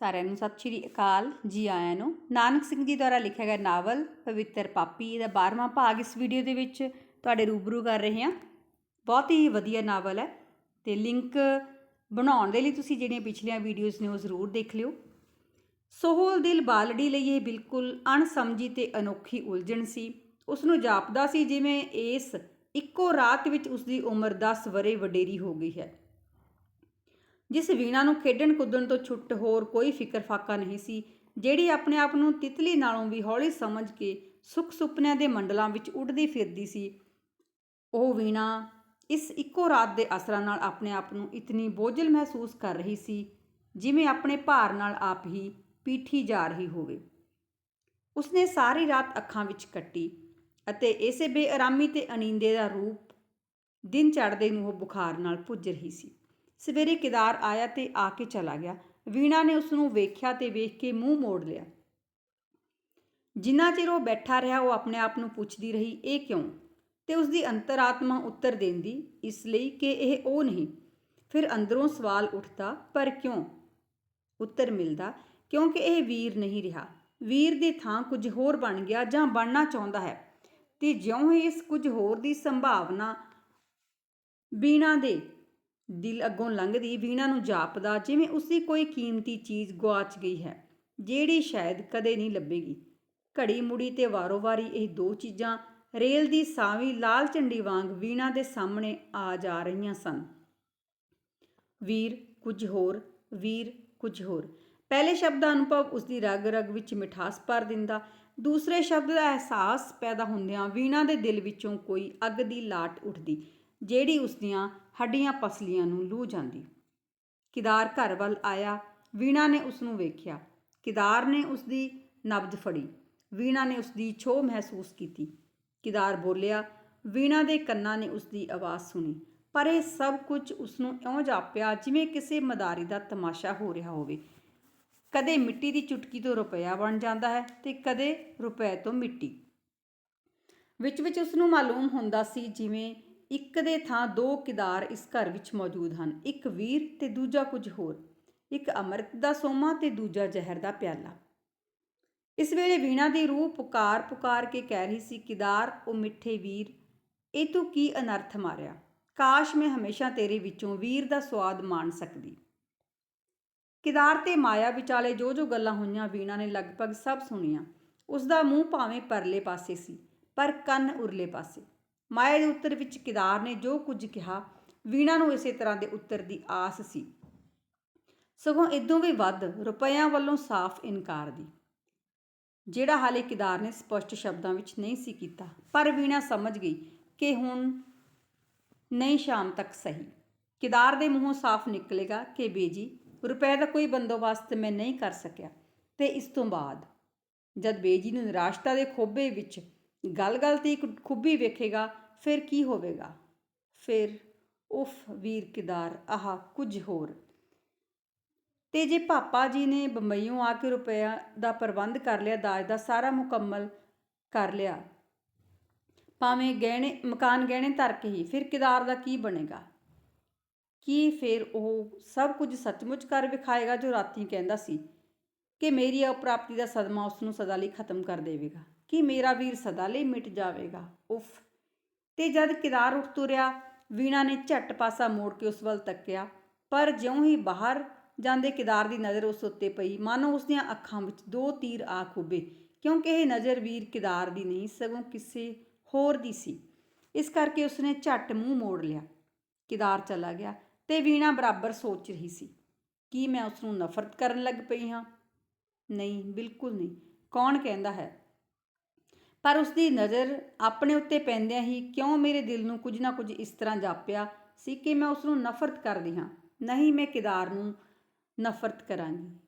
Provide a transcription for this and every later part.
ਸਾਰਿਆਂ ਨੂੰ ਸਤਿ ਸ਼੍ਰੀ ਅਕਾਲ ਜੀ ਆਇਆਂ ਨੂੰ। ਨਾਨਕ ਸਿੰਘ ਜੀ ਦੁਆਰਾ ਲਿਖਿਆ ਗਿਆ ਨਾਵਲ ਪਵਿੱਤਰ ਪਾਪੀ ਦਾ 12ਵਾਂ ਭਾਗ ਇਸ ਵੀਡੀਓ ਦੇ ਵਿੱਚ ਤੁਹਾਡੇ ਰੂਬਰੂ ਕਰ ਰਹੇ ਹਾਂ। ਬਹੁਤ ਹੀ ਵਧੀਆ ਨਾਵਲ ਹੈ ਤੇ ਲਿੰਕ ਬਣਾਉਣ ਦੇ ਲਈ ਤੁਸੀਂ ਜਿਹੜੀਆਂ ਪਿਛਲੀਆਂ ਵੀਡੀਓਜ਼ ਨੇ ਉਹ ਜ਼ਰੂਰ ਦੇਖ ਲਿਓ। ਸੋਹਲ ਦਿਲ ਬਾਲੜੀ ਲਈ ਇਹ ਬਿਲਕੁਲ ਅਣਸਮਝੀ ਤੇ ਅਨੋਖੀ ਉਲਝਣ ਸੀ। ਉਸ ਨੂੰ ਜਾਪਦਾ ਸੀ ਜਿਵੇਂ ਇਸ ਇੱਕੋ ਰਾਤ ਵਿੱਚ ਉਸ ਦੀ ਉਮਰ 10 ਵਰੇ ਵਡੇਰੀ ਹੋ ਗਈ ਹੈ। ਜਿਸ ਵੀਣਾ ਨੂੰ ਖੇਡਣ ਕੁੱਦਣ ਤੋਂ ਛੁੱਟ ਹੋਰ ਕੋਈ ਫਿਕਰ ਫਾਕਾ ਨਹੀਂ ਸੀ, ਜਿਹੜੀ ਆਪਣੇ ਆਪ ਨੂੰ ਤਿਤਲੀ ਨਾਲੋਂ ਵੀ ਹੌਲੀ ਸਮਝ ਕੇ ਸੁੱਖ ਸੁਪਨਿਆਂ ਦੇ ਮੰਡਲਾਂ ਵਿੱਚ ਉੱਡਦੀ ਫਿਰਦੀ ਸੀ। ਉਹ ਵੀਣਾ ਇਸ ਇੱਕੋ ਰਾਤ ਦੇ ਅਸਰਾਂ ਨਾਲ ਆਪਣੇ ਆਪ ਨੂੰ ਇਤਨੀ ਬੋਝਲ ਮਹਿਸੂਸ ਕਰ ਰਹੀ ਸੀ, ਜਿਵੇਂ ਆਪਣੇ ਭਾਰ ਨਾਲ ਆਪ ਹੀ ਪੀਠੀ ਜਾ ਰਹੀ ਹੋਵੇ। ਉਸਨੇ ਸਾਰੀ ਰਾਤ ਅੱਖਾਂ ਵਿੱਚ ਕੱਟੀ ਅਤੇ ਇਸੇ ਬੇਆਰਾਮੀ ਤੇ ਅਨੀਂਦੇ ਦਾ ਰੂਪ ਦਿਨ ਚੜ੍ਹਦੇ ਨੂੰ ਉਹ ਬੁਖਾਰ ਨਾਲ ਪੁੱਜ ਰਹੀ ਸੀ। ਸਵੇਰੇ ਕਿਦਾਰ ਆਇਆ ਤੇ ਆ ਕੇ ਚਲਾ ਗਿਆ। ਵੀਣਾ ਨੇ ਉਸ ਨੂੰ ਵੇਖਿਆ ਤੇ ਵੇਖ ਕੇ ਮੂੰਹ ਮੋੜ ਲਿਆ। ਜਿੰਨਾ ਚਿਰ ਉਹ ਬੈਠਾ ਰਿਹਾ, ਉਹ ਆਪਣੇ ਆਪ ਨੂੰ ਪੁੱਛਦੀ ਰਹੀ, ਇਹ ਕਿਉਂ? ਤੇ ਉਸ ਦੀ ਅੰਤਰਾਤਮਾ ਉੱਤਰ ਦਿੰਦੀ, ਇਸ ਲਈ ਕਿ ਇਹ ਉਹ ਨਹੀਂ। ਫਿਰ ਅੰਦਰੋਂ ਸਵਾਲ ਉੱਠਦਾ, ਪਰ ਕਿਉਂ? ਉੱਤਰ ਮਿਲਦਾ, ਕਿਉਂਕਿ ਇਹ ਵੀਰ ਨਹੀਂ ਰਿਹਾ। ਵੀਰ ਦੀ ਥਾਂ ਕੁਝ ਹੋਰ ਬਣ ਗਿਆ ਜਾਂ ਬਣਨਾ ਚਾਹੁੰਦਾ ਹੈ। ਤੇ ਜਿਉਂ ਹੀ ਇਸ ਕੁਝ ਹੋਰ ਦੀ ਸੰਭਾਵਨਾ ਵੀਣਾ ਦੇ ਦਿਲ ਅੱਗੋਂ ਲੰਘਦੀ, ਵੀਣਾ ਨੂੰ ਜਾਪਦਾ, ਜਿਵੇਂ ਉਸਦੀ ਕੋਈ ਕੀਮਤੀ ਚੀਜ਼ ਗੁਆਚ ਗਈ ਹੈ, ਜਿਹੜੀ ਸ਼ਾਇਦ ਕਦੇ ਨਹੀਂ ਲੱਭੇਗੀ। ਘੜੀ ਮੁੜੀ ਤੇ ਵਾਰੋ-ਵਾਰੀ ਇਹ ਦੋ ਚੀਜ਼ਾਂ ਰੇਲ ਦੀ ਸਾਵੀਂ ਲਾਲ ਝੰਡੀ ਵਾਂਗ ਵੀਣਾ ਦੇ ਸਾਹਮਣੇ ਆ ਜਾ ਰਹੀਆਂ ਸਨ। ਵੀਰ, ਕੁਝ ਹੋਰ, ਵੀਰ, ਕੁਝ ਹੋਰ। ਪਹਿਲੇ ਸ਼ਬਦ ਦਾ ਅਨੁਭਵ ਉਸਦੀ ਰਗ-ਰਗ ਵਿੱਚ ਮਿਠਾਸ ਭਰ ਦਿੰਦਾ, ਦੂਸਰੇ ਸ਼ਬਦ ਦਾ ਅਹਿਸਾਸ ਪੈਦਾ ਹੁੰਦਿਆਂ ਵੀਣਾ ਦੇ ਦਿਲ ਵਿੱਚੋਂ ਕੋਈ ਅੱਗ ਦੀ ਲਾਟ ਉੱਠਦੀ। ਜਿਹੜੀ ਉਸਦੀਆਂ ਹੱਡੀਆਂ ਪਸਲੀਆਂ ਨੂੰ ਲੂ ਜਾਂਦੀ। ਕਿਦਾਰ ਘਰ ਵੱਲ ਆਇਆ, ਵੀਣਾ ਨੇ ਉਸ ਨੂੰ ਵੇਖਿਆ। ਕਿਦਾਰ ਨੇ ਉਸ ਦੀ ਨਬਜ਼ ਫੜੀ। ਵੀਣਾ ਨੇ ਉਸ ਦੀ ਛੋਹ ਮਹਿਸੂਸ ਕੀਤੀ। ਕਿਦਾਰ ਬੋਲਿਆ, ਵੀਣਾ ਦੇ ਕੰਨਾਂ ਨੇ ਉਸ ਦੀ ਆਵਾਜ਼ ਸੁਣੀ, ਪਰ ਇਹ ਸਭ ਕੁਝ ਉਸ ਨੂੰ ਇਉਂ ਜਾਪਿਆ ਜਿਵੇਂ ਕਿਸੇ ਮਦਾਰੀ ਦਾ ਤਮਾਸ਼ਾ ਹੋ ਰਿਹਾ ਹੋਵੇ। ਕਦੇ ਮਿੱਟੀ ਦੀ ਚੁਟਕੀ ਤੋਂ ਰੁਪਇਆ ਬਣ ਜਾਂਦਾ ਹੈ ਤੇ ਕਦੇ ਰੁਪਏ ਤੋਂ ਮਿੱਟੀ। ਵਿੱਚ ਵਿੱਚ ਉਸ ਨੂੰ ਮਾਲੂਮ ਹੁੰਦਾ ਸੀ ਜਿਵੇਂ ਇੱਕ ਦੇ ਥਾਂ ਦੋ ਕਿਦਾਰ ਇਸ ਘਰ ਵਿੱਚ ਮੌਜੂਦ ਹਨ, ਇੱਕ ਵੀਰ ਤੇ ਦੂਜਾ ਕੁਝ ਹੋਰ, ਇੱਕ ਅੰਮ੍ਰਿਤ ਦਾ ਸੋਮਾ ਤੇ ਦੂਜਾ ਜ਼ਹਿਰ ਦਾ ਪਿਆਲਾ। ਇਸ ਵੇਲੇ ਵੀਣਾ ਦੀ ਰੂਹ ਪੁਕਾਰ ਪੁਕਾਰ ਕੇ ਕਹਿ ਰਹੀ ਸੀ, ਕਿਦਾਰ, ਉਹ ਮਿੱਠੇ ਵੀਰ, ਇਹ ਤੂੰ ਕੀ ਅਨਰਥ ਮਾਰਿਆ? ਕਾਸ਼ ਮੈਂ ਹਮੇਸ਼ਾ ਤੇਰੇ ਵਿੱਚੋਂ ਵੀਰ ਦਾ ਸਵਾਦ ਮਾਣ ਸਕਦੀ। ਕਿਦਾਰ ਤੇ ਮਾਇਆ ਵਿਚਾਲੇ ਜੋ ਜੋ ਗੱਲਾਂ ਹੋਈਆਂ, ਵੀਣਾ ਨੇ ਲਗਭਗ ਸਭ ਸੁਣੀਆਂ। ਉਸ ਦਾ ਮੂੰਹ ਭਾਵੇਂ ਪਰਲੇ ਪਾਸੇ ਸੀ, ਪਰ ਕੰਨ ਉਰਲੇ ਪਾਸੇ। ਮਾਇਆ ਦੇ ਉੱਤਰ ਵਿੱਚ ਕਿਦਾਰ ਨੇ ਜੋ ਕੁਝ ਕਿਹਾ, ਵੀਣਾ ਨੂੰ ਇਸੇ ਤਰ੍ਹਾਂ ਦੇ ਉੱਤਰ ਦੀ ਆਸ ਸੀ। ਸਗੋਂ ਇਦੋਂ ਵੀ ਵੱਧ ਰੁਪਈਆਂ ਵੱਲੋਂ ਸਾਫ਼ ਇਨਕਾਰ ਦੀ। ਜਿਹੜਾ ਹਾਲੇ ਕਿਦਾਰ ਨੇ ਸਪਸ਼ਟ ਸ਼ਬਦਾਂ ਵਿੱਚ ਨਹੀਂ ਸੀ ਕੀਤਾ, ਪਰ ਵੀਣਾ ਸਮਝ ਗਈ ਕਿ ਹੁਣ ਨਹੀਂ ਸ਼ਾਮ ਤੱਕ ਸਹੀ। ਕਿਦਾਰ ਦੇ ਮੂੰਹੋਂ ਸਾਫ਼ ਨਿਕਲੇਗਾ ਕਿ ਬੇਜੀ, ਰੁਪਏ ਦਾ ਕੋਈ ਬੰਦੋਬਸਤ ਮੈਂ ਨਹੀਂ ਕਰ ਸਕਿਆ। ਤੇ ਇਸ ਤੋਂ ਬਾਅਦ ਜਦ ਬੇਜੀ ਨੂੰ ਨਿਰਾਸ਼ਤਾ ਦੇ ਖੋਬੇ ਵਿੱਚ ਗਲ-ਗਲ ਤੇ ਇੱਕ ਖੁੱਬੀ ਵੇਖੇਗਾ, ਫਿਰ ਕੀ ਹੋਵੇਗਾ? ਫਿਰ ਉਫ ਵੀਰ ਕਿਦਾਰ, ਆਹ ਕੁਝ ਹੋਰ। ਤੇ ਜੇ ਪਾਪਾ ਜੀ ਨੇ ਬੰਬਈੋਂ ਆ ਕੇ ਰੁਪਇਆ ਦਾ ਪ੍ਰਬੰਧ ਕਰ ਲਿਆ, ਦਾਜ ਦਾ ਸਾਰਾ ਮੁਕੰਮਲ ਕਰ ਲਿਆ, ਭਾਵੇਂ ਗਹਿਣੇ, ਮਕਾਨ ਗਹਿਣੇ ਧਰ ਕੇ ਹੀ, ਫਿਰ ਕਿਦਾਰ ਦਾ ਕੀ ਬਣੇਗਾ? ਕੀ ਫਿਰ ਉਹ ਸਭ ਕੁਝ ਸੱਚਮੁੱਚ ਕਰ ਵਿਖਾਏਗਾ ਜੋ ਰਾਤੀ ਕਹਿੰਦਾ ਸੀ ਕਿ ਮੇਰੀ ਅਪਰਾਪਤੀ ਦਾ ਸਦਮਾ ਉਸ ਨੂੰ ਸਦਾ ਲਈ ਖਤਮ ਕਰ ਦੇਵੇਗਾ? ਕਿ ਮੇਰਾ ਵੀਰ ਸਦਾ ਲਈ ਮਿਟ ਜਾਵੇਗਾ। ਉਫ। ਤੇ ਜਦ ਕਿਦਾਰ ਉੱਠ ਤੁਰਿਆ, ਵੀਣਾ ਨੇ ਝੱਟ ਪਾਸਾ ਮੋੜ ਕੇ ਉਸ ਵੱਲ ਤੱਕਿਆ। ਪਰ ਜਿਉਂ ਹੀ ਬਾਹਰ ਜਾਂਦੇ ਕਿਦਾਰ ਦੀ ਨਜ਼ਰ ਉਸ ਉੱਤੇ ਪਈ, ਮਾਨੋ ਉਸ ਦੀਆਂ ਅੱਖਾਂ ਵਿੱਚ ਦੋ ਤੀਰ ਆ ਖੁੱਬੇ, ਕਿਉਂਕਿ ਇਹ ਨਜ਼ਰ ਵੀਰ ਕਿਦਾਰ ਦੀ ਨਹੀਂ, ਸਗੋਂ ਕਿਸੇ ਹੋਰ ਦੀ ਸੀ। ਇਸ ਕਰਕੇ ਉਸਨੇ ਝੱਟ ਮੂੰਹ ਮੋੜ ਲਿਆ। ਕਿਦਾਰ ਚਲਾ ਗਿਆ ਤੇ ਵੀਣਾ ਬਰਾਬਰ ਸੋਚ ਰਹੀ ਸੀ, ਕੀ ਮੈਂ ਉਸ ਨੂੰ ਨਫ਼ਰਤ ਕਰਨ ਲੱਗ ਪਈ ਹਾਂ? ਨਹੀਂ, ਬਿਲਕੁਲ ਨਹੀਂ। ਕੌਣ ਕਹਿੰਦਾ ਹੈ? ਪਰ ਉਸ ਦੀ ਨਜ਼ਰ ਆਪਣੇ ਉੱਤੇ ਪੈਂਦਿਆਂ ਹੀ ਕਿਉਂ ਮੇਰੇ ਦਿਲ ਨੂੰ ਕੁਝ ਨਾ ਕੁਝ ਇਸ ਤਰ੍ਹਾਂ ਜਾਪਿਆ ਸੀ ਕਿ ਮੈਂ ਉਸ ਨੂੰ ਨਫ਼ਰਤ ਕਰਦੀ ਹਾਂ ਨਹੀਂ, ਮੈਂ ਕਿਦਾਰ ਨੂੰ ਨਫ਼ਰਤ ਕਰਾਂਗੀ।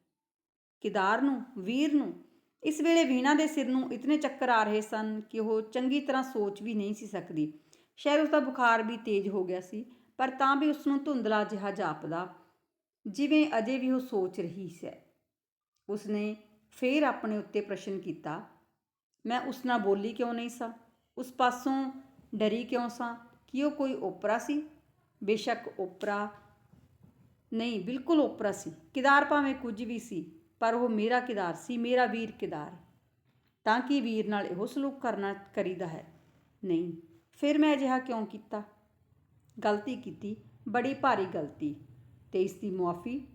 ਕਿਦਾਰ ਨੂੰ? ਵੀਰ ਨੂੰ? ਇਸ ਵੇਲੇ ਵੀਣਾ ਦੇ ਸਿਰ ਨੂੰ ਇਤਨੇ ਚੱਕਰ ਆ ਰਹੇ ਸਨ ਕਿ ਉਹ ਚੰਗੀ ਤਰ੍ਹਾਂ ਸੋਚ ਵੀ ਨਹੀਂ ਸੀ ਸਕਦੀ। ਸ਼ਾਇਦ ਉਸ ਦਾ ਬੁਖਾਰ ਵੀ ਤੇਜ਼ ਹੋ ਗਿਆ ਸੀ, ਪਰ ਤਾਂ ਵੀ ਉਸ ਨੂੰ ਧੁੰਦਲਾ ਜਿਹਾ ਜਾਪਦਾ, ਜਿਵੇਂ ਅਜੇ ਵੀ ਉਹ ਸੋਚ ਰਹੀ ਸੀ। ਉਸਨੇ ਫੇਰ ਆਪਣੇ ਉੱਤੇ ਪ੍ਰਸ਼ਨ ਕੀਤਾ ਮੈਂ ਉਸ ਨਾਲ ਬੋਲੀ ਕਿਉਂ ਨਹੀਂ ਸਾਂ? ਉਸ ਪਾਸੋਂ ਡਰੀ ਕਿਉਂ ਸਾਂ? ਕਿ ਉਹ ਕੋਈ ਓਪਰਾ ਸੀ? ਬੇਸ਼ੱਕ ਓਪਰਾ ਨਹੀਂ, ਬਿਲਕੁਲ ਓਪਰਾ ਸੀ। ਕਿਦਾਰ ਭਾਵੇਂ ਕੁਝ ਵੀ ਸੀ, ਪਰ ਉਹ ਮੇਰਾ ਕਿਦਾਰ ਸੀ, ਮੇਰਾ ਵੀਰ ਕਿਦਾਰ। ਤਾਂ ਕਿ ਵੀਰ ਨਾਲ ਇਹੋ ਸਲੂਕ ਕਰਨਾ ਕਰੀਦਾ ਹੈ? ਨਹੀਂ। ਫਿਰ ਮੈਂ ਅਜਿਹਾ ਕਿਉਂ ਕੀਤਾ? ਗਲਤੀ ਕੀਤੀ, ਬੜੀ ਭਾਰੀ ਗਲਤੀ। ਤੇ ਇਸ ਦੀ ਮੁਆਫੀ?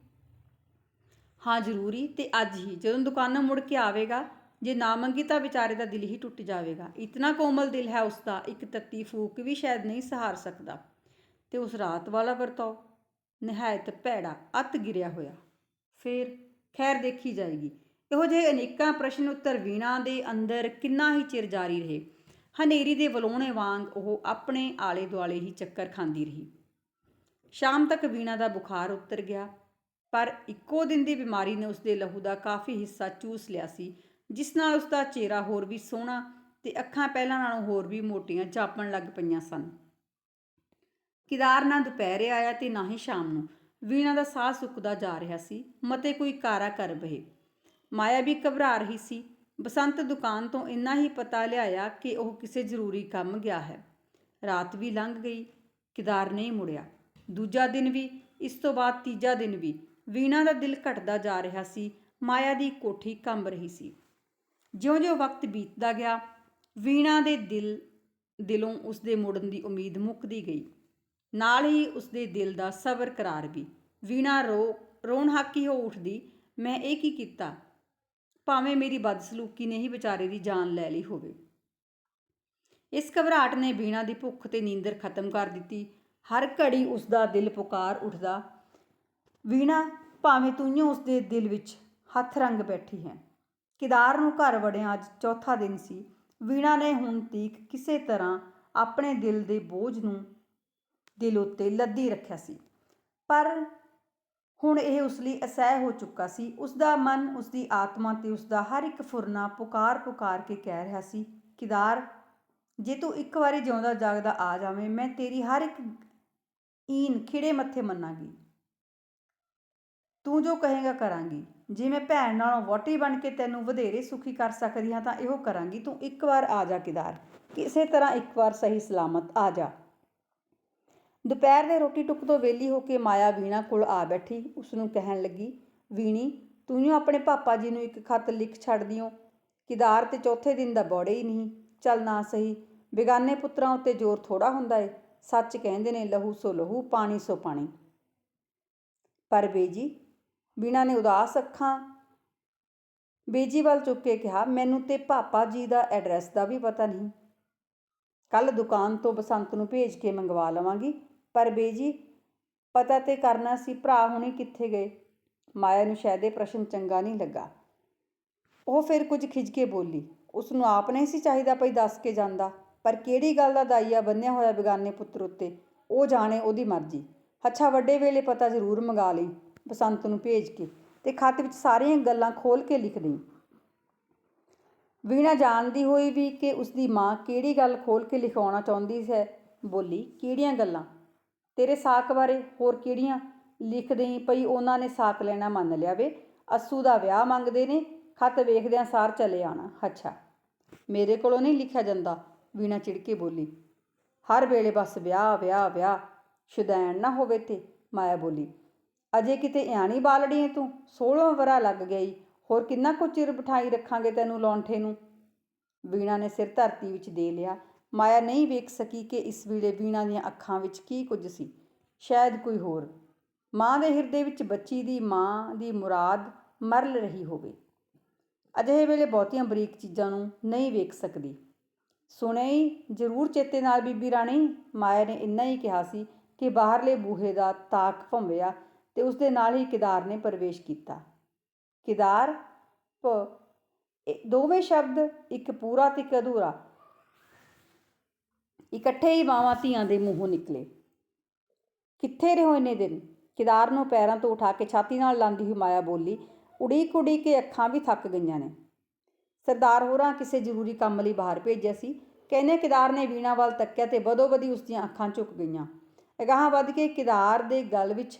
ਹਾਂ, ਜ਼ਰੂਰੀ। ਤੇ ਅੱਜ ਹੀ, ਜਦੋਂ ਦੁਕਾਨਾਂ ਮੁੜ ਕੇ ਆਵੇਗਾ ਜੇ ਨਾ ਮੰਗੀ ਤਾਂ ਵਿਚਾਰੇ ਦਾ ਦਿਲ ਹੀ ਟੁੱਟ ਜਾਵੇਗਾ। ਇਤਨਾ ਕੋਮਲ ਦਿਲ ਹੈ ਉਸ ਦਾ ਇੱਕ ਤੱਤੀ ਫੂਕ ਵੀ ਸ਼ਾਇਦ ਨਹੀਂ ਸਹਾਰ ਸਕਦਾ। ਤੇ ਉਸ ਰਾਤ ਵਾਲਾ ਵਰਤਾਓ, ਨਿਹਾਇਤ ਭੈੜਾ, ਅਤ ਗਿਰਿਆ ਹੋਇਆ। ਫਿਰ ਖੈਰ ਦੇਖੀ ਜਾਏਗੀ। ਇਹੋ ਜਿਹੇ ਅਨੇਕਾਂ ਪ੍ਰਸ਼ਨ ਉੱਤਰ ਵੀਣਾ ਦੇ ਅੰਦਰ ਕਿੰਨਾ ਹੀ ਚਿਰ ਜਾਰੀ ਰਹੇ। ਹਨੇਰੀ ਦੇ ਵਲੋਣੇ ਵਾਂਗ ਉਹ ਆਪਣੇ ਆਲੇ ਦੁਆਲੇ ਹੀ ਚੱਕਰ ਖਾਂਦੀ ਰਹੀ। ਸ਼ਾਮ ਤੱਕ ਵੀਣਾ ਦਾ ਬੁਖਾਰ ਉਤਰ ਗਿਆ, ਪਰ ਇੱਕੋ ਦਿਨ ਦੀ ਬਿਮਾਰੀ ਨੇ ਉਸਦੇ ਲਹੂ ਦਾ ਕਾਫੀ ਹਿੱਸਾ ਚੂਸ ਲਿਆ ਸੀ। ਜਿਸ ਨਾਲ ਉਸਦਾ ਚਿਹਰਾ ਹੋਰ ਵੀ ਸੋਹਣਾ ਤੇ ਅੱਖਾਂ ਪਹਿਲਾਂ ਨਾਲੋਂ ਹੋਰ ਵੀ ਮੋਟੀਆਂ ਜਾਪਣ ਲੱਗ ਪਈਆਂ ਸਨ। ਕਿਦਾਰ ਨਾ ਦੁਪਹਿਰੇ ਆਇਆ ਤੇ ਨਾ ਹੀ ਸ਼ਾਮ ਨੂੰ ਵੀਣਾ ਦਾ ਸਾਹ ਸੁੱਕਦਾ ਜਾ ਰਿਹਾ ਸੀ, ਮਤੇ ਕੋਈ ਕਾਰਾ ਕਰ ਬਹੇ। ਮਾਇਆ ਵੀ ਘਬਰਾ ਰਹੀ ਸੀ, ਬਸੰਤ ਦੁਕਾਨ ਤੋਂ ਇੰਨਾ ਹੀ ਪਤਾ ਲਿਆਇਆ ਕਿ ਉਹ ਕਿਸੇ ਜ਼ਰੂਰੀ ਕੰਮ ਗਿਆ ਹੈ। ਰਾਤ ਵੀ ਲੰਘ ਗਈ, ਕਿਦਾਰ ਨਹੀਂ ਮੁੜਿਆ। ਦੂਜਾ ਦਿਨ ਵੀ, ਇਸ ਤੋਂ ਬਾਅਦ ਤੀਜਾ ਦਿਨ ਵੀ ਵੀਣਾ ਦਾ ਦਿਲ ਘਟਦਾ ਜਾ ਰਿਹਾ ਸੀ, ਮਾਇਆ ਦੀ ਕੋਠੀ ਕੰਬ ਰਹੀ ਸੀ। ਜਿਉਂ-ਜਿਉਂ ਵਕਤ ਬੀਤਦਾ ਗਿਆ, ਵੀਣਾ ਦੇ ਦਿਲ, ਦਿਲੋਂ ਉਸਦੇ ਮੁੜਨ ਦੀ ਉਮੀਦ ਮੁੱਕਦੀ ਗਈ। ਨਾਲ ਹੀ ਉਸਦੇ ਦਿਲ ਦਾ ਸਬਰ ਕਰਾਰ ਵੀ ਵੀਣਾ ਰੋ, ਰੋਣ ਹਾਕੀ ਹੋ ਉੱਠਦੀ, ਮੈਂ ਇਹ ਕੀ ਕੀਤਾ? ਭਾਵੇਂ ਮੇਰੀ ਬਦਸਲੂਕੀ ਨੇ ਹੀ ਵਿਚਾਰੇ ਦੀ ਜਾਨ ਲੈ ਲਈ ਹੋਵੇ। ਇਸ ਘਬਰਾਹਟ ਨੇ ਵੀਣਾ ਦੀ ਭੁੱਖ ਤੇ ਨੀਂਦਰ ਖਤਮ ਕਰ ਦਿੱਤੀ। ਹਰ ਘੜੀ ਉਸਦਾ ਦਿਲ ਪੁਕਾਰ ਉੱਠਦਾ, ਵੀਣਾ, ਭਾਵੇਂ ਤੂੰ ਉਸਦੇ ਦਿਲ ਵਿੱਚ ਹੱਥ ਰੰਗ ਬੈਠੀ ਹੈ ਕਿਦਾਰ ਨੂੰ ਘਰ ਵੜਿਆ ਅੱਜ ਚੌਥਾ ਦਿਨ ਸੀ। ਵੀਣਾ ਨੇ ਹੁਣ ਤੀਕ ਕਿਸੇ ਤਰ੍ਹਾਂ ਆਪਣੇ ਦਿਲ ਦੇ ਬੋਝ ਨੂੰ ਦਿਲ ਉੱਤੇ ਲੱਦੀ ਰੱਖਿਆ ਸੀ। ਪਰ ਹੁਣ ਇਹ ਉਸ ਲਈ ਅਸਹਿ ਹੋ ਚੁੱਕਾ ਸੀ। ਉਸ ਦਾ ਮਨ ਉਸ ਦੀ ਆਤਮਾ ਤੇ ਉਸ ਦਾ ਹਰ ਇੱਕ ਫੁਰਨਾ ਪੁਕਾਰ ਪੁਕਾਰ ਕੇ ਕਹਿ ਰਿਹਾ ਸੀ, ਕਿਦਾਰ, ਜੇ ਤੂੰ ਇੱਕ ਵਾਰੀ ਜਿਉਂਦਾ ਜਾਗਦਾ ਆ ਜਾਵੇਂ, ਮੈਂ ਤੇਰੀ ਹਰ ਇੱਕ ਈਨ ਖਿੜੇ ਮੱਥੇ ਮੰਨਾਂਗੀ। ਤੂੰ ਜੋ ਕਹੇਗਾ ਕਰਾਂਗੀ। ਜੇ ਮੈਂ ਭੈਣ ਨਾਲੋਂ ਵੋਟੀ ਬਣ ਕੇ ਤੈਨੂੰ ਵਧੇਰੇ ਸੁਖੀ ਕਰ ਸਕਦੀ ਹਾਂ ਤਾਂ ਇਹੋ ਕਰਾਂਗੀ, ਤੂੰ ਇੱਕ ਵਾਰ ਆ ਜਾ ਕਿਦਾਰ। ਕਿਸੇ ਤਰ੍ਹਾਂ ਇੱਕ ਵਾਰ ਸਹੀ ਸਲਾਮਤ ਆ ਜਾ। ਦੁਪਹਿਰ ਦੇ ਰੋਟੀ ਟੁੱਕ ਤੋਂ ਵੇਲੀ ਹੋ ਕੇ ਮਾਇਆ ਵੀਣਾ ਕੋਲ ਆ ਬੈਠੀ ਉਸ ਨੂੰ ਕਹਿਣ ਲੱਗੀ, ਵੀਣੀ, ਤੂੰ ਹੀ ਆਪਣੇ ਪਾਪਾ ਜੀ ਨੂੰ ਇੱਕ ਖਤ ਲਿਖ ਛੱਡ ਦਿਓ। ਕਿਦਾਰ ਤੇ ਚੌਥੇ ਦਿਨ ਦਾ ਬੋੜੇ ਹੀ ਨਹੀਂ। ਚੱਲ ਨਾ ਸਹੀ, ਬੇਗਾਨੇ ਪੁੱਤਰਾਂ ਉੱਤੇ ਜ਼ੋਰ ਥੋੜਾ ਹੁੰਦਾ ਏ। ਸੱਚ ਕਹਿੰਦੇ ਨੇ, ਲਹੂ ਸੋ ਲਹੂ, ਪਾਣੀ ਸੋ ਪਾਣੀ। ਪਰ ਬੇਜੀ ਵੀਣਾ ਨੇ ਉਦਾਸ ਅੱਖਾਂ ਬੇਜੀ ਵੱਲ ਚੁੱਕ ਕੇ ਕਿਹਾ, ਮੈਨੂੰ ਤੇ ਪਾਪਾ ਜੀ ਦਾ ਐਡਰੈਸ ਦਾ ਵੀ ਪਤਾ ਨਹੀਂ। ਕੱਲ ਦੁਕਾਨ ਤੋਂ ਬਸੰਤ ਨੂੰ ਭੇਜ ਕੇ ਮੰਗਵਾ ਲਵਾਂਗੀ। ਪਰ ਬੇਜੀ, ਪਤਾ ਤੇ ਕਰਨਾ ਸੀ ਭਰਾ ਹੁਣੇ ਕਿੱਥੇ ਗਏ। ਮਾਇਆ ਨੂੰ ਸ਼ਾਇਦ ਇਹ ਪ੍ਰਸ਼ਨ ਚੰਗਾ ਨਹੀਂ ਲੱਗਾ। ਉਹ ਫਿਰ ਕੁਝ ਖਿੱਚ ਕੇ ਬੋਲੀ, ਉਸ ਨੂੰ ਆਪ ਨਹੀਂ ਸੀ ਚਾਹੀਦਾ ਪਈ ਦੱਸ ਕੇ ਜਾਂਦਾ। ਪਰ ਕਿਹੜੀ ਗੱਲ ਦਾ ਦਾਈਆ ਬੰਨਿਆ ਹੋਇਆ ਬੇਗਾਨੇ ਪੁੱਤਰ ਉੱਤੇ? ਉਹ ਜਾਣੇ ਉਹਦੀ ਮਰਜ਼ੀ। ਅੱਛਾ, ਵੱਡੇ ਵੇਲੇ ਪਤਾ ਜ਼ਰੂਰ ਮੰਗਾ ਲਈ। ਬਸੰਤ ਨੂੰ ਭੇਜ ਕੇ ਤੇ ਖੱਤ ਵਿੱਚ ਸਾਰੀਆਂ ਗੱਲਾਂ ਖੋਲ ਕੇ ਲਿਖ ਦਈ। ਵੀਣਾ ਜਾਣਦੀ ਹੋਈ ਵੀ ਕਿ ਉਸ ਦੀ ਮਾਂ ਕਿਹੜੀ ਗੱਲ ਖੋਲ ਕੇ ਲਿਖਾਉਣਾ ਚਾਹੁੰਦੀ ਹੈ, ਬੋਲੀ, ਕਿਹੜੀਆਂ ਗੱਲਾਂ? ਤੇਰੇ ਸਾਕ ਬਾਰੇ ਹੋਰ ਕਿਹੜੀਆਂ? ਲਿਖ ਦੇਈ ਪਈ ਉਹਨਾਂ ਨੇ ਸਾਕ ਲੈਣਾ ਮੰਨ ਲਿਆ ਵੇ। ਅਸੂ ਦਾ ਵਿਆਹ ਮੰਗਦੇ ਨੇ, ਖੱਤ ਵੇਖਦਿਆਂ ਸਾਰ ਚਲੇ ਆਣਾ ਅੱਛਾ। ਮੇਰੇ ਕੋਲੋਂ ਨਹੀਂ ਲਿਖਿਆ ਜਾਂਦਾ। ਵੀਣਾ ਚਿੜਕੇ ਬੋਲੀ। ਹਰ ਵੇਲੇ ਬਸ ਵਿਆਹ ਵਿਆਹ ਵਿਆਹ। ਸ਼ੁਦੈਣ ਨਾ ਹੋਵੇ ਤੇ, ਮਾਇਆ ਬੋਲੀ। ਅਜੇ ਕਿਤੇ ਇਆਣੀ ਬਾਲੜੀ ਹੈ ਤੂੰ? 16 ਵਰਾ ਲੱਗ ਗਈ। ਹੋਰ ਕਿੰਨਾ ਕੁ ਚਿਰ ਬਿਠਾਈ ਰੱਖਾਂਗੇ ਤੈਨੂੰ ਲੌਂਠੇ ਨੂੰ? ਵੀਣਾ ਨੇ ਸਿਰ ਧਰਤੀ ਵਿੱਚ ਦੇ ਲਿਆ। ਮਾਇਆ ਨਹੀਂ ਵੇਖ ਸਕੀ ਕਿ ਇਸ ਵੇਲੇ ਵੀਣਾ ਦੀਆਂ ਅੱਖਾਂ ਵਿੱਚ ਕੀ ਕੁਝ ਸੀ। ਸ਼ਾਇਦ ਕੋਈ ਹੋਰ। ਮਾਂ ਦੇ ਹਿਰਦੇ ਵਿੱਚ ਬੱਚੀ ਦੀ ਮਾਂ ਦੀ ਮੁਰਾਦ ਮਰਲ ਰਹੀ ਹੋਵੇ। ਅਜਿਹੇ ਵੇਲੇ ਬਹੁਤੀਆਂ ਬਰੀਕ ਚੀਜ਼ਾਂ ਨੂੰ ਨਹੀਂ ਵੇਖ ਸਕਦੀ। ਸੁਣਿਆ ਹੀ ਜ਼ਰੂਰ ਚੇਤੇ ਨਾਲ ਬੀਬੀ ਰਾਣੀ। ਮਾਇਆ ਨੇ ਇੰਨਾ ਹੀ ਕਿਹਾ ਸੀ ਕਿ ਬਾਹਰਲੇ ਬੂਹੇ ਦਾ ਤਾਕ ਭੰਵਿਆ ਤੇ ਉਸ ਦੇ ਨਾਲ ਹੀ ਕਿਦਾਰ ਨੇ ਪ੍ਰਵੇਸ਼ ਕੀਤਾ। ਕਿਦਾਰ ਦੋਵੇਂ ਸ਼ਬਦ ਇੱਕ ਪੂਰਾ ਤੇ ਇੱਕ ਅਧੂਰਾ। ਇਕੱਠੇ ਹੀ ਮਾਵਾਂ ਧੀਆਂ ਦੇ ਮੂੰਹੋਂ ਨਿਕਲੇ। ਕਿੱਥੇ ਰਹੋ ਇੰਨੇ ਦਿਨ? ਕਿਦਾਰ ਨੂੰ ਪੈਰਾਂ ਤੋਂ ਉਠਾ ਕੇ ਛਾਤੀ ਨਾਲ ਲਾਂਦੀ ਹੋਈ ਮਾਇਆ ਬੋਲੀ, ਉਡੀਕ ਉਡੀਕ ਕੇ ਅੱਖਾਂ ਵੀ ਥੱਕ ਗਈਆਂ ਨੇ। ਸਰਦਾਰ ਹੋਰਾਂ ਕਿਸੇ ਜ਼ਰੂਰੀ ਕੰਮ ਲਈ ਬਾਹਰ ਭੇਜਿਆ ਸੀ। ਕਹਿੰਦੇ ਕਿਦਾਰ ਨੇ ਵੀਣਾ ਵੱਲ ਤੱਕਿਆ ਤੇ ਬਦੋ ਬਦੀ ਉਸ ਦੀਆਂ ਅੱਖਾਂ ਝੁਕ ਗਈਆਂ। ਅਗਾਹਾਂ ਵੱਧ ਕੇ ਕਿਦਾਰ ਦੇ ਗਲ ਵਿੱਚ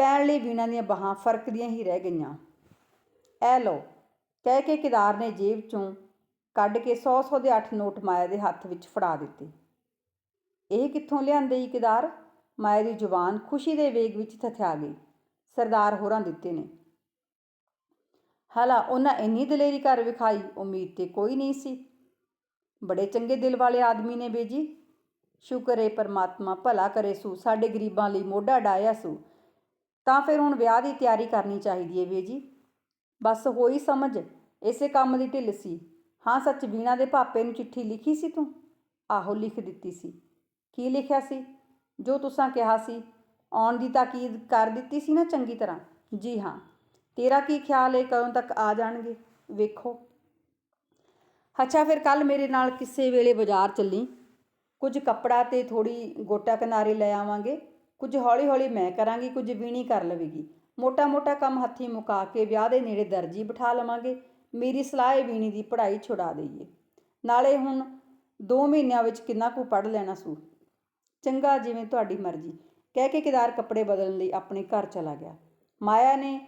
ਪੈਣ ਲਈ ਵੀਣਾ ਦੀਆਂ ਬਾਹਾਂ ਫਰਕਦੀਆਂ ਹੀ ਰਹਿ ਗਈਆਂ। ਐ ਲਓ, ਕਹਿ ਕੇ ਕਿਦਾਰ ਨੇ ਜੇਬ ਚੋਂ ਕੱਢ ਕੇ 100-100 ਦੇ 8 ਨੋਟ ਮਾਇਆ ਦੇ ਹੱਥ ਵਿੱਚ ਫੜਾ ਦਿੱਤੇ। ਇਹ ਕਿੱਥੋਂ ਲਿਆਂਦੇ ਈ ਕਿਦਾਰ? ਮਾਇਆ ਦੀ ਜ਼ੁਬਾਨ ਖੁਸ਼ੀ ਦੇ ਵੇਗ ਵਿੱਚ ਥਥਿਆ ਗਈ। ਸਰਦਾਰ ਹੋਰਾਂ ਦਿੱਤੇ ਨੇ। ਹਾਲਾ, ਉਹਨਾਂ ਇੰਨੀ ਦਲੇਰੀ ਕਰ ਵਿਖਾਈ, ਉਮੀਦ ਤੇ ਕੋਈ ਨਹੀਂ ਸੀ। ਬੜੇ ਚੰਗੇ ਦਿਲ ਵਾਲੇ ਆਦਮੀ ਨੇ ਬੇਜੀ। ਸ਼ੁਕਰ ਏ ਪਰਮਾਤਮਾ ਭਲਾ ਕਰੇ ਸੂ, ਸਾਡੇ ਗਰੀਬਾਂ ਲਈ ਮੋਢਾ ਡਾਇਆ ਸੂ। ਤਾਂ ਫਿਰ ਹੁਣ ਵਿਆਹ ਦੀ ਤਿਆਰੀ ਕਰਨੀ ਚਾਹੀਦੀ ਏ ਜੀ। ਬਸ ਹੋਈ ਸਮਝ, ਇਸੇ ਕੰਮ ਦੀ ਢਿੱਲ ਸੀ। ਹਾਂ, ਸੱਚ ਵੀਣਾ ਦੇ ਪਾਪੇ ਨੂੰ ਚਿੱਠੀ ਲਿਖੀ ਸੀ ਤੂੰ? ਆਹੋ, ਲਿਖ ਦਿੱਤੀ ਸੀ। ਕੀ ਲਿਖਿਆ ਸੀ? ਜੋ ਤੁਸਾਂ ਕਿਹਾ ਸੀ। ਆਉਣ ਦੀ ਤਾਕੀਦ ਕਰ ਦਿੱਤੀ ਸੀ ਨਾ ਚੰਗੀ ਤਰ੍ਹਾਂ? ਜੀ ਹਾਂ, ਤੇਰਾ ਕੀ ਖਿਆਲ ਏ, ਕਦੋਂ ਤੱਕ ਆ ਜਾਣਗੇ? ਵੇਖੋ। ਅੱਛਾ, ਫਿਰ ਕੱਲ ਮੇਰੇ ਨਾਲ ਕਿਸੇ ਵੇਲੇ ਬਾਜ਼ਾਰ ਚੱਲੀ? ਕੁਝ ਕੱਪੜਾ ਤੇ ਥੋੜੀ ਗੋਟਾ ਕਿਨਾਰੇ ਲੈ ਆਵਾਂਗੇ? ਕੁਝ ਹੌਲੀ ਹੌਲੀ ਮੈਂ ਕਰਾਂਗੀ, ਕੁਝ ਵੀਣੀ ਕਰ ਲਵੇਗੀ। ਮੋਟਾ ਮੋਟਾ ਕੰਮ ਹੱਥੀਂ ਮੁਕਾ ਕੇ ਵਿਆਹ ਦੇ ਨੇੜੇ ਦਰਜੀ ਬਿਠਾ ਲਵਾਂਗੇ। ਮੇਰੀ ਸਲਾਹ ਹੈ ਵੀਣੀ ਦੀ, ਪੜ੍ਹਾਈ ਛੁਡਾ ਦਈਏ। ਨਾਲੇ ਹੁਣ 2 ਮਹੀਨਿਆਂ ਵਿੱਚ ਕਿੰਨਾ ਕੁ ਪੜ੍ਹ ਲੈਣਾ ਸੂ? ਚੰਗਾ, ਜਿਵੇਂ ਤੁਹਾਡੀ ਮਰਜ਼ੀ। ਕਹਿ ਕੇ ਕਿਦਾਰ ਕੱਪੜੇ ਬਦਲਣ ਲਈ ਆਪਣੇ ਘਰ ਚਲਾ ਗਿਆ। ਮਾਇਆ ਨੇ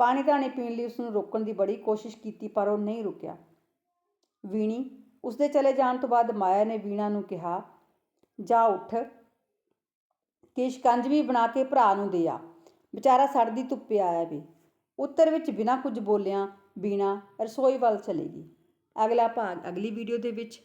ਪਾਣੀ ਧਾਣੀ ਪੀਣ ਲਈ ਉਸ ਨੂੰ ਰੋਕਣ ਦੀ ਬੜੀ ਕੋਸ਼ਿਸ਼ ਕੀਤੀ, ਪਰ ਉਹ ਨਹੀਂ ਰੁਕਿਆ। ਵੀਣੀ, ਉਸਦੇ ਚਲੇ ਜਾਣ ਤੋਂ ਬਾਅਦ ਮਾਇਆ ਨੇ ਵੀਣਾ ਨੂੰ ਕਿਹਾ, ਜਾ ਉੱਠ। ਕਿ ਸ਼ਿਕੰਜਵੀ ਬਣਾ ਕੇ ਭਰਾ ਨੂੰ ਦੇ ਆ ਵਿਚਾਰਾ ਸੜਦੀ ਧੁੱਪੇ ਆਇਆ ਵੀ। ਉੱਤਰ ਵਿੱਚ ਬਿਨਾਂ ਕੁਝ ਬੋਲਿਆਂ ਵੀਣਾ ਰਸੋਈ ਵੱਲ ਚਲੇਗੀ ਅਗਲਾ ਭਾਗ ਅਗਲੀ ਵੀਡੀਓ ਦੇ ਵਿੱਚ।